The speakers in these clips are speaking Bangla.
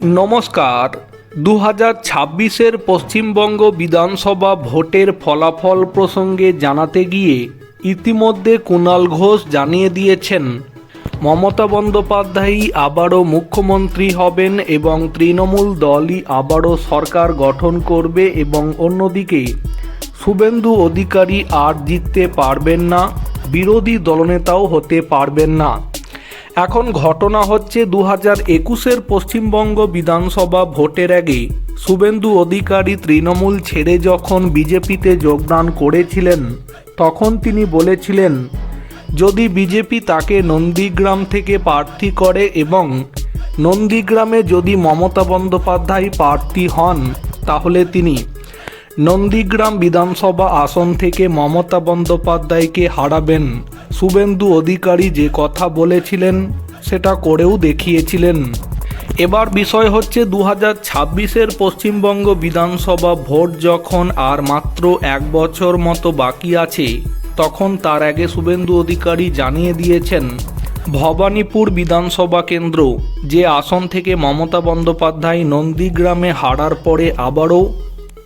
নমস্কার। দু হাজার ছাব্বিশের পশ্চিমবঙ্গ বিধানসভা ভোটের ফলাফল প্রসঙ্গে জানাতে গিয়ে ইতিমধ্যে কুণাল ঘোষ জানিয়ে দিয়েছেন, মমতা বন্দ্যোপাধ্যায়ই আবারও মুখ্যমন্ত্রী হবেন এবং তৃণমূল দলই আবারও সরকার গঠন করবে এবং অন্যদিকে শুভেন্দু অধিকারী আর জিততে পারবেন না, বিরোধী দলনেতাও হতে পারবেন না। এখন ঘটনা হচ্ছে দু হাজার একুশের পশ্চিমবঙ্গ বিধানসভা ভোটের আগে। শুভেন্দু অধিকারী তৃণমূল ছেড়ে যখন বিজেপিতে যোগদান করেছিলেন, তখন তিনি বলেছিলেন, যদি বিজেপি তাকে নন্দীগ্রাম থেকে প্রার্থী করে এবং নন্দীগ্রামে যদি মমতা বন্দ্যোপাধ্যায় প্রার্থী হন, তাহলে তিনি নন্দীগ্রাম বিধানসভা আসন থেকে মমতা বন্দ্যোপাধ্যায়কে হারাবেন। শুভেন্দু অধিকারী যে কথা বলেছিলেন, সেটা করেও দেখিয়েছিলেন। এবার বিষয় হচ্ছে দু হাজার ছাব্বিশের পশ্চিমবঙ্গ বিধানসভা ভোট যখন আর মাত্র এক বছর মতো বাকি আছে, তখন তার আগে শুভেন্দু অধিকারী জানিয়ে দিয়েছেন, ভবানীপুর বিধানসভা কেন্দ্র, যে আসন থেকে মমতা বন্দ্যোপাধ্যায় নন্দীগ্রামে হারার পরে আবারও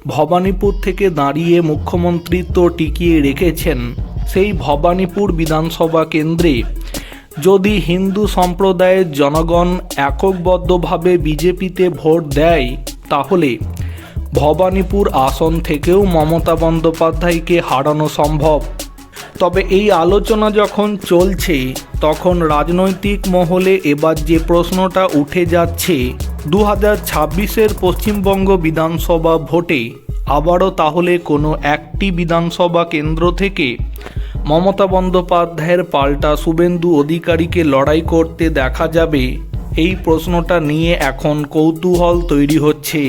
ভবানীপুর থেকে দাঁড়িয়ে মুখ্যমন্ত্রিত্ব টিকিয়ে রেখেছেন সেই ভবানীপুর বিধানসভা কেন্দ্রে যদি হিন্দু সম্প্রদায়ের জনগণ এককবদ্ধভাবে বিজেপিতে ভোট দেয়, তাহলে ভবানীপুর আসন থেকেও মমতা বন্দ্যোপাধ্যায়কে হারানো সম্ভব। তবে এই আলোচনা যখন চলছে, তখন রাজনৈতিক মহলে এবার যে প্রশ্নটা উঠে যাচ্ছে দু হাজার ছাব্বিশের পশ্চিমবঙ্গ বিধানসভা ভোটে আবারও তাহলে কোনো একটি বিধানসভা কেন্দ্র থেকে মমতা বন্দ্যোপাধ্যায়ের পাল্টা শুভেন্দু অধিকারীকে লড়াই করতে দেখা যাবে, এই প্রশ্নটা নিয়ে এখন কৌতূহল তৈরি হচ্ছে।